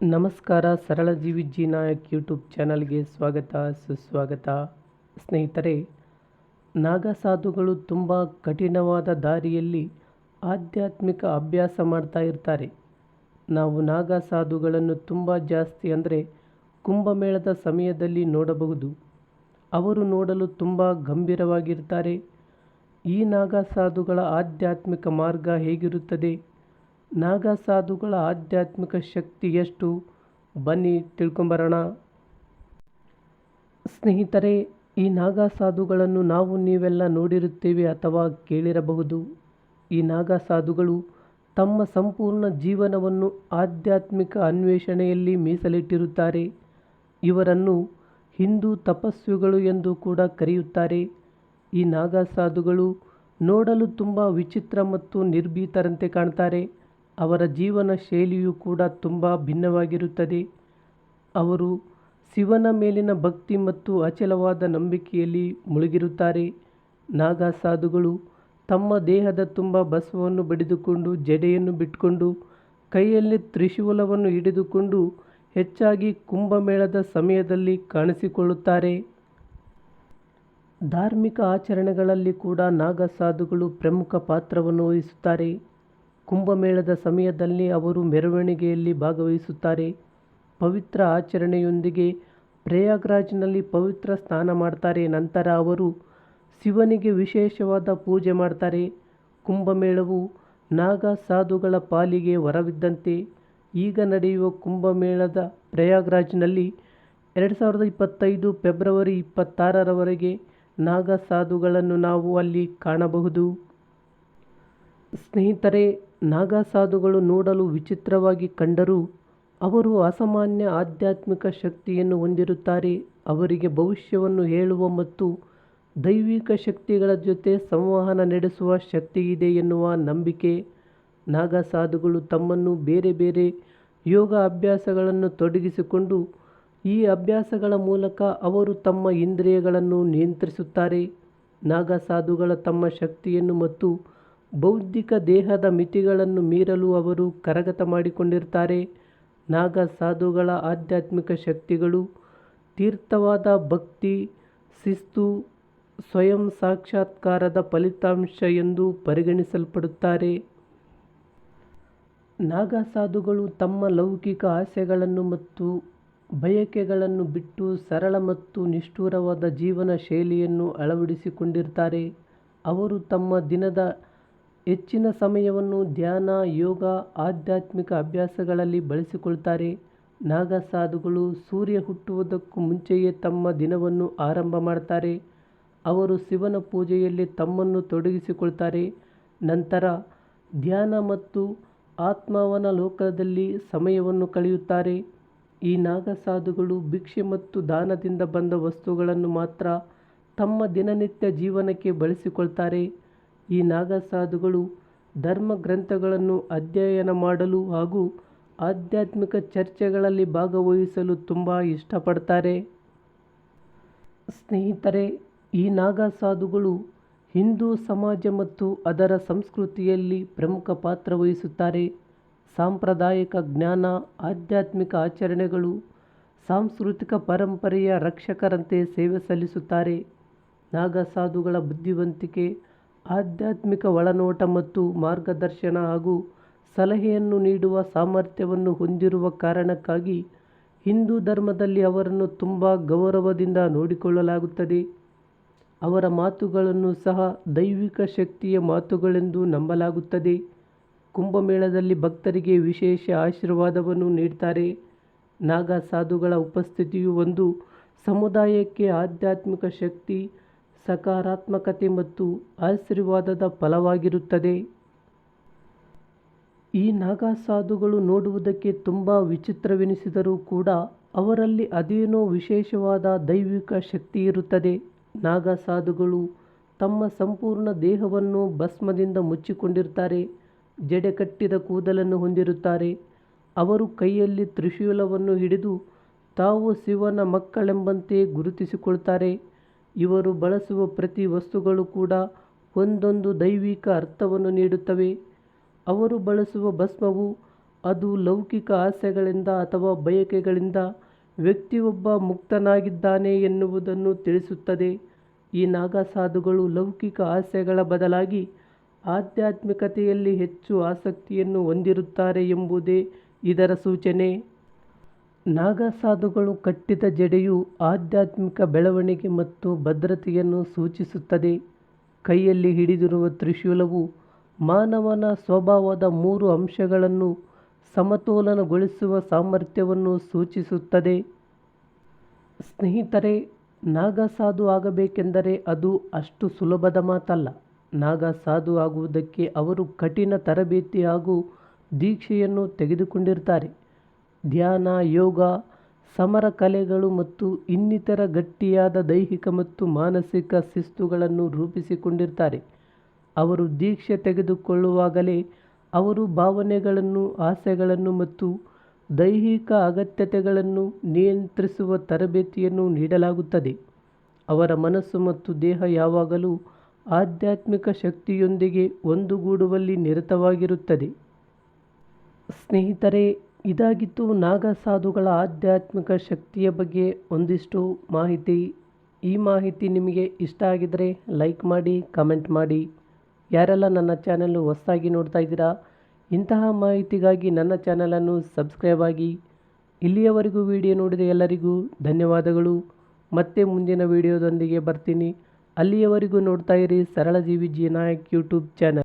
ನಮಸ್ಕಾರ, ಸರಳ ಜೀವಿ ಜಿ ನಾಯಕ್ ಯೂಟ್ಯೂಬ್ ಚಾನಲ್ಗೆ ಸ್ವಾಗತ, ಸುಸ್ವಾಗತ. ಸ್ನೇಹಿತರೆ, ನಾಗಸಾಧುಗಳು ತುಂಬ ಕಠಿಣವಾದ ದಾರಿಯಲ್ಲಿ ಆಧ್ಯಾತ್ಮಿಕ ಅಭ್ಯಾಸ ಮಾಡ್ತಾ ಇರ್ತಾರೆ. ನಾವು ನಾಗಸಾಧುಗಳನ್ನು ತುಂಬ ಜಾಸ್ತಿ ಅಂದರೆ ಕುಂಭಮೇಳದ ಸಮಯದಲ್ಲಿ ನೋಡಬಹುದು. ಅವರು ನೋಡಲು ತುಂಬ ಗಂಭೀರವಾಗಿರ್ತಾರೆ. ಈ ನಾಗಸಾಧುಗಳ ಆಧ್ಯಾತ್ಮಿಕ ಮಾರ್ಗ ಹೇಗಿರುತ್ತದೆ? ನಾಗಸಾಧುಗಳ ಆಧ್ಯಾತ್ಮಿಕ ಶಕ್ತಿ ಎಷ್ಟು? ಬನ್ನಿ ತಿಳ್ಕೊಂಬರೋಣ. ಸ್ನೇಹಿತರೆ, ಈ ನಾಗಸಾಧುಗಳನ್ನು ನಾವು ನೀವೆಲ್ಲ ನೋಡಿರುತ್ತೇವೆ ಅಥವಾ ಕೇಳಿರಬಹುದು. ಈ ನಾಗಸಾಧುಗಳು ತಮ್ಮ ಸಂಪೂರ್ಣ ಜೀವನವನ್ನು ಆಧ್ಯಾತ್ಮಿಕ ಅನ್ವೇಷಣೆಯಲ್ಲಿ ಮೀಸಲಿಟ್ಟಿರುತ್ತಾರೆ. ಇವರನ್ನು ಹಿಂದೂ ತಪಸ್ವಿಗಳು ಎಂದು ಕೂಡ ಕರೆಯುತ್ತಾರೆ. ಈ ನಾಗಸಾಧುಗಳು ನೋಡಲು ತುಂಬ ವಿಚಿತ್ರ ಮತ್ತು ನಿರ್ಭೀತರಂತೆ ಕಾಣ್ತಾರೆ. ಅವರ ಜೀವನ ಶೈಲಿಯು ಕೂಡ ತುಂಬ ಭಿನ್ನವಾಗಿರುತ್ತದೆ. ಅವರು ಶಿವನ ಮೇಲಿನ ಭಕ್ತಿ ಮತ್ತು ಅಚಲವಾದ ನಂಬಿಕೆಯಲ್ಲಿ ಮುಳುಗಿರುತ್ತಾರೆ. ನಾಗಸಾಧುಗಳು ತಮ್ಮ ದೇಹದ ತುಂಬ ಬಸವನ್ನು ಬಡಿದುಕೊಂಡು ಜಡೆಯನ್ನು ಬಿಟ್ಟುಕೊಂಡು ಕೈಯಲ್ಲಿ ತ್ರಿಶೂಲವನ್ನು ಹಿಡಿದುಕೊಂಡು ಹೆಚ್ಚಾಗಿ ಕುಂಭಮೇಳದ ಸಮಯದಲ್ಲಿ ಕಾಣಿಸಿಕೊಳ್ಳುತ್ತಾರೆ. ಧಾರ್ಮಿಕ ಆಚರಣೆಗಳಲ್ಲಿ ಕೂಡ ನಾಗಸಾಧುಗಳು ಪ್ರಮುಖ ಪಾತ್ರವನ್ನು ವಹಿಸುತ್ತಾರೆ. ಕುಂಭಮೇಳದ ಸಮಯದಲ್ಲಿ ಅವರು ಮೆರವಣಿಗೆಯಲ್ಲಿ ಭಾಗವಹಿಸುತ್ತಾರೆ. ಪವಿತ್ರ ಆಚರಣೆಯೊಂದಿಗೆ ಪ್ರಯಾಗ್ರಾಜ್ನಲ್ಲಿ ಪವಿತ್ರ ಸ್ನಾನ ಮಾಡ್ತಾರೆ. ನಂತರ ಅವರು ಶಿವನಿಗೆ ವಿಶೇಷವಾದ ಪೂಜೆ ಮಾಡ್ತಾರೆ. ಕುಂಭಮೇಳವು ನಾಗ ಸಾಧುಗಳ ಪಾಲಿಗೆ ವರವಿದ್ದಂತೆ ಈಗ ನಡೆಯುವ ಕುಂಭಮೇಳದ ಪ್ರಯಾಗ್ರಾಜ್ನಲ್ಲಿ ಎರಡು ಸಾವಿರದ ಇಪ್ಪತ್ತೈದು ಫೆಬ್ರವರಿ ಇಪ್ಪತ್ತಾರರವರೆಗೆ ನಾಗ ಸಾಧುಗಳನ್ನು ನಾವು ಅಲ್ಲಿ ಕಾಣಬಹುದು. ಸ್ನೇಹಿತರೆ ನಾಗಸಾಧುಗಳು ನೋಡಲು ವಿಚಿತ್ರವಾಗಿ ಕಂಡರೂ ಅವರು ಅಸಾಮಾನ್ಯ ಆಧ್ಯಾತ್ಮಿಕ ಶಕ್ತಿಯನ್ನು ಹೊಂದಿರುತ್ತಾರೆ. ಅವರಿಗೆ ಭವಿಷ್ಯವನ್ನು ಹೇಳುವ ಮತ್ತು ದೈವಿಕ ಶಕ್ತಿಗಳ ಜೊತೆ ಸಂವಹನ ನಡೆಸುವ ಶಕ್ತಿಯಿದೆ ಎನ್ನುವ ನಂಬಿಕೆ. ನಾಗಸಾಧುಗಳು ತಮ್ಮನ್ನು ಬೇರೆ ಬೇರೆ ಯೋಗ ಅಭ್ಯಾಸಗಳನ್ನು ತೊಡಗಿಸಿಕೊಂಡು ಈ ಅಭ್ಯಾಸಗಳ ಮೂಲಕ ಅವರು ತಮ್ಮ ಇಂದ್ರಿಯಗಳನ್ನು ನಿಯಂತ್ರಿಸುತ್ತಾರೆ. ನಾಗಸಾಧುಗಳ ತಮ್ಮ ಶಕ್ತಿಯನ್ನು ಮತ್ತು ಬೌದ್ಧಿಕ ದೇಹದ ಮಿತಿಗಳನ್ನು ಮೀರಲು ಅವರು ಕರಗತ ಮಾಡಿಕೊಂಡಿರ್ತಾರೆ. ನಾಗಸಾಧುಗಳ ಆಧ್ಯಾತ್ಮಿಕ ಶಕ್ತಿಗಳು, ತೀರ್ಥವಾದ ಭಕ್ತಿ, ಶಿಸ್ತು, ಸ್ವಯಂ ಸಾಕ್ಷಾತ್ಕಾರದ ಫಲಿತಾಂಶ ಎಂದು ಪರಿಗಣಿಸಲ್ಪಡುತ್ತಾರೆ. ನಾಗಸಾಧುಗಳು ತಮ್ಮ ಲೌಕಿಕ ಆಸೆಗಳನ್ನು ಮತ್ತು ಬಯಕೆಗಳನ್ನು ಬಿಟ್ಟು ಸರಳ ಮತ್ತು ನಿಷ್ಠುರವಾದ ಜೀವನ ಶೈಲಿಯನ್ನು ಅಳವಡಿಸಿಕೊಂಡಿರ್ತಾರೆ. ಅವರು ತಮ್ಮ ದಿನದ ಹೆಚ್ಚಿನ ಸಮಯವನ್ನು ಧ್ಯಾನ, ಯೋಗ, ಆಧ್ಯಾತ್ಮಿಕ ಅಭ್ಯಾಸಗಳಲ್ಲಿ ಬಳಸಿಕೊಳ್ತಾರೆ. ನಾಗಸಾಧುಗಳು ಸೂರ್ಯ ಹುಟ್ಟುವುದಕ್ಕೂ ಮುಂಚೆಯೇ ತಮ್ಮ ದಿನವನ್ನು ಆರಂಭ ಮಾಡ್ತಾರೆ. ಅವರು ಶಿವನ ಪೂಜೆಯಲ್ಲಿ ತಮ್ಮನ್ನು ತೊಡಗಿಸಿಕೊಳ್ತಾರೆ. ನಂತರ ಧ್ಯಾನ ಮತ್ತು ಆತ್ಮಾವನ ಲೋಕದಲ್ಲಿ ಸಮಯವನ್ನು ಕಳೆಯುತ್ತಾರೆ. ಈ ನಾಗಸಾಧುಗಳು ಭಿಕ್ಷೆ ಮತ್ತು ದಾನದಿಂದ ಬಂದ ವಸ್ತುಗಳನ್ನು ಮಾತ್ರ ತಮ್ಮ ದಿನನಿತ್ಯ ಜೀವನಕ್ಕೆ ಬಳಸಿಕೊಳ್ತಾರೆ. ಈ ನಾಗಸಾಧುಗಳು ಧರ್ಮ ಗ್ರಂಥಗಳನ್ನು ಅಧ್ಯಯನ ಮಾಡಲು ಹಾಗೂ ಆಧ್ಯಾತ್ಮಿಕ ಚರ್ಚೆಗಳಲ್ಲಿ ಭಾಗವಹಿಸಲು ತುಂಬ ಇಷ್ಟಪಡ್ತಾರೆ. ಸ್ನೇಹಿತರೆ, ಈ ನಾಗಸಾಧುಗಳು ಹಿಂದೂ ಸಮಾಜ ಮತ್ತು ಅದರ ಸಂಸ್ಕೃತಿಯಲ್ಲಿ ಪ್ರಮುಖ ಪಾತ್ರ ವಹಿಸುತ್ತಾರೆ. ಸಾಂಪ್ರದಾಯಿಕ ಜ್ಞಾನ, ಆಧ್ಯಾತ್ಮಿಕ ಆಚರಣೆಗಳು, ಸಾಂಸ್ಕೃತಿಕ ಪರಂಪರೆಯ ರಕ್ಷಕರಂತೆ ಸೇವೆ ಸಲ್ಲಿಸುತ್ತಾರೆ. ನಾಗಸಾಧುಗಳ ಬುದ್ಧಿವಂತಿಕೆ ಆಧ್ಯಾತ್ಮಿಕ ಒಳನೋಟ ಮತ್ತು ಮಾರ್ಗದರ್ಶನ ಹಾಗೂ ಸಲಹೆಯನ್ನು ನೀಡುವ ಸಾಮರ್ಥ್ಯವನ್ನು ಹೊಂದಿರುವ ಕಾರಣಕ್ಕಾಗಿ ಹಿಂದೂ ಧರ್ಮದಲ್ಲಿ ಅವರನ್ನು ತುಂಬ ಗೌರವದಿಂದ ನೋಡಿಕೊಳ್ಳಲಾಗುತ್ತದೆ. ಅವರ ಮಾತುಗಳನ್ನು ಸಹ ದೈವಿಕ ಶಕ್ತಿಯ ಮಾತುಗಳೆಂದು ನಂಬಲಾಗುತ್ತದೆ. ಕುಂಭಮೇಳದಲ್ಲಿ ಭಕ್ತರಿಗೆ ವಿಶೇಷ ಆಶೀರ್ವಾದವನ್ನು ನೀಡ್ತಾರೆ. ನಾಗಸಾಧುಗಳ ಉಪಸ್ಥಿತಿಯು ಒಂದು ಸಮುದಾಯಕ್ಕೆ ಆಧ್ಯಾತ್ಮಿಕ ಶಕ್ತಿ ಸಕಾರಾತ್ಮಕತೆ ಮತ್ತು ಆಶೀರ್ವಾದದ ಫಲವಾಗಿರುತ್ತದೆ. ಈ ನಾಗಸಾಧುಗಳು ನೋಡುವುದಕ್ಕೆ ತುಂಬ ವಿಚಿತ್ರವೆನಿಸಿದರೂ ಕೂಡ ಅವರಲ್ಲಿ ಅದೇನೋ ವಿಶೇಷವಾದ ದೈವಿಕ ಶಕ್ತಿ ಇರುತ್ತದೆ. ನಾಗಸಾಧುಗಳು ತಮ್ಮ ಸಂಪೂರ್ಣ ದೇಹವನ್ನು ಭಸ್ಮದಿಂದ ಮುಚ್ಚಿಕೊಂಡಿರ್ತಾರೆ ಜಡೆ ಕಟ್ಟಿದ ಕೂದಲನ್ನು ಹೊಂದಿರುತ್ತಾರೆ. ಅವರು ಕೈಯಲ್ಲಿ ತ್ರಿಶೂಲವನ್ನು ಹಿಡಿದು ತಾವು ಶಿವನ ಮಕ್ಕಳೆಂಬಂತೆ ಗುರುತಿಸಿಕೊಳ್ತಾರೆ. ಇವರು ಬಳಸುವ ಪ್ರತಿ ವಸ್ತುಗಳು ಕೂಡ ಒಂದೊಂದು ದೈವಿಕ ಅರ್ಥವನ್ನು ನೀಡುತ್ತವೆ. ಅವರು ಬಳಸುವ ಭಸ್ಮವು ಅದು ಲೌಕಿಕ ಆಸೆಗಳಿಂದ ಅಥವಾ ಬಯಕೆಗಳಿಂದ ವ್ಯಕ್ತಿಯೊಬ್ಬ ಮುಕ್ತನಾಗಿದ್ದಾನೆ ಎನ್ನುವುದನ್ನು ತಿಳಿಸುತ್ತದೆ. ಈ ನಾಗಸಾಧುಗಳು ಲೌಕಿಕ ಆಸೆಗಳ ಬದಲಾಗಿ ಆಧ್ಯಾತ್ಮಿಕತೆಯಲ್ಲಿ ಹೆಚ್ಚು ಆಸಕ್ತಿಯನ್ನು ಹೊಂದಿರುತ್ತಾರೆ ಎಂಬುದೇ ಇದರ ಸೂಚನೆ. ನಾಗಸಾಧುಗಳು ಕಟ್ಟಿದ ಜಡೆಯು ಆಧ್ಯಾತ್ಮಿಕ ಬೆಳವಣಿಗೆ ಮತ್ತು ಭದ್ರತೆಯನ್ನು ಸೂಚಿಸುತ್ತದೆ. ಕೈಯಲ್ಲಿ ಹಿಡಿದಿರುವ ತ್ರಿಶೂಲವು ಮಾನವನ ಸ್ವಭಾವದ ಮೂರು ಅಂಶಗಳನ್ನು ಸಮತೋಲನಗೊಳಿಸುವ ಸಾಮರ್ಥ್ಯವನ್ನು ಸೂಚಿಸುತ್ತದೆ. ಸ್ನೇಹಿತರೆ, ನಾಗಸಾಧು ಆಗಬೇಕೆಂದರೆ ಅದು ಅಷ್ಟು ಸುಲಭದ ಮಾತಲ್ಲ. ನಾಗಸಾಧು ಆಗುವುದಕ್ಕೆ ಅವರು ಕಠಿಣ ತರಬೇತಿ ಹಾಗೂ ದೀಕ್ಷೆಯನ್ನು ತೆಗೆದುಕೊಂಡಿರ್ತಾರೆ ಧ್ಯಾನ, ಯೋಗ, ಸಮರ ಕಲೆಗಳು ಮತ್ತು ಇನ್ನಿತರ ಗಟ್ಟಿಯಾದ ದೈಹಿಕ ಮತ್ತು ಮಾನಸಿಕ ಶಿಸ್ತುಗಳನ್ನು ರೂಪಿಸಿಕೊಂಡಿರ್ತಾರೆ. ಅವರು ದೀಕ್ಷೆ ತೆಗೆದುಕೊಳ್ಳುವಾಗಲೇ ಅವರು ಭಾವನೆಗಳನ್ನು, ಆಸೆಗಳನ್ನು ಮತ್ತು ದೈಹಿಕ ಅಗತ್ಯತೆಗಳನ್ನು ನಿಯಂತ್ರಿಸುವ ತರಬೇತಿಯನ್ನು ನೀಡಲಾಗುತ್ತದೆ. ಅವರ ಮನಸ್ಸು ಮತ್ತು ದೇಹ ಯಾವಾಗಲೂ ಆಧ್ಯಾತ್ಮಿಕ ಶಕ್ತಿಯೊಂದಿಗೆ ಒಂದುಗೂಡುವಲ್ಲಿ ನಿರತವಾಗಿರುತ್ತದೆ. ಸ್ನೇಹಿತರೆ ಇದಾಗಿತ್ತು ನಾಗಸಾಧುಗಳ ಆಧ್ಯಾತ್ಮಿಕ ಶಕ್ತಿಯ ಬಗ್ಗೆ ಒಂದಿಷ್ಟು ಮಾಹಿತಿ. ಈ ಮಾಹಿತಿ ನಿಮಗೆ ಇಷ್ಟ ಆಗಿದ್ದರೆ ಲೈಕ್ ಮಾಡಿ, ಕಮೆಂಟ್ ಮಾಡಿ. ಯಾರೆಲ್ಲ ನನ್ನ ಚಾನಲ್ಲು ಹೊಸದಾಗಿ ನೋಡ್ತಾ ಇದ್ದೀರಾ, ಇಂತಹ ಮಾಹಿತಿಗಾಗಿ ನನ್ನ ಚಾನಲನ್ನು ಸಬ್ಸ್ಕ್ರೈಬ್ ಆಗಿ. ಇಲ್ಲಿಯವರೆಗೂ ವಿಡಿಯೋ ನೋಡಿದ ಎಲ್ಲರಿಗೂ ಧನ್ಯವಾದಗಳು. ಮತ್ತೆ ಮುಂದಿನ ವಿಡಿಯೋದೊಂದಿಗೆ ಬರ್ತೀನಿ. ಅಲ್ಲಿಯವರೆಗೂ ನೋಡ್ತಾ ಇರಿ ಸರಳ ಜೀವಿ ಜಿ ನಾಯಕ್ ಯೂಟ್ಯೂಬ್ ಚಾನಲ್.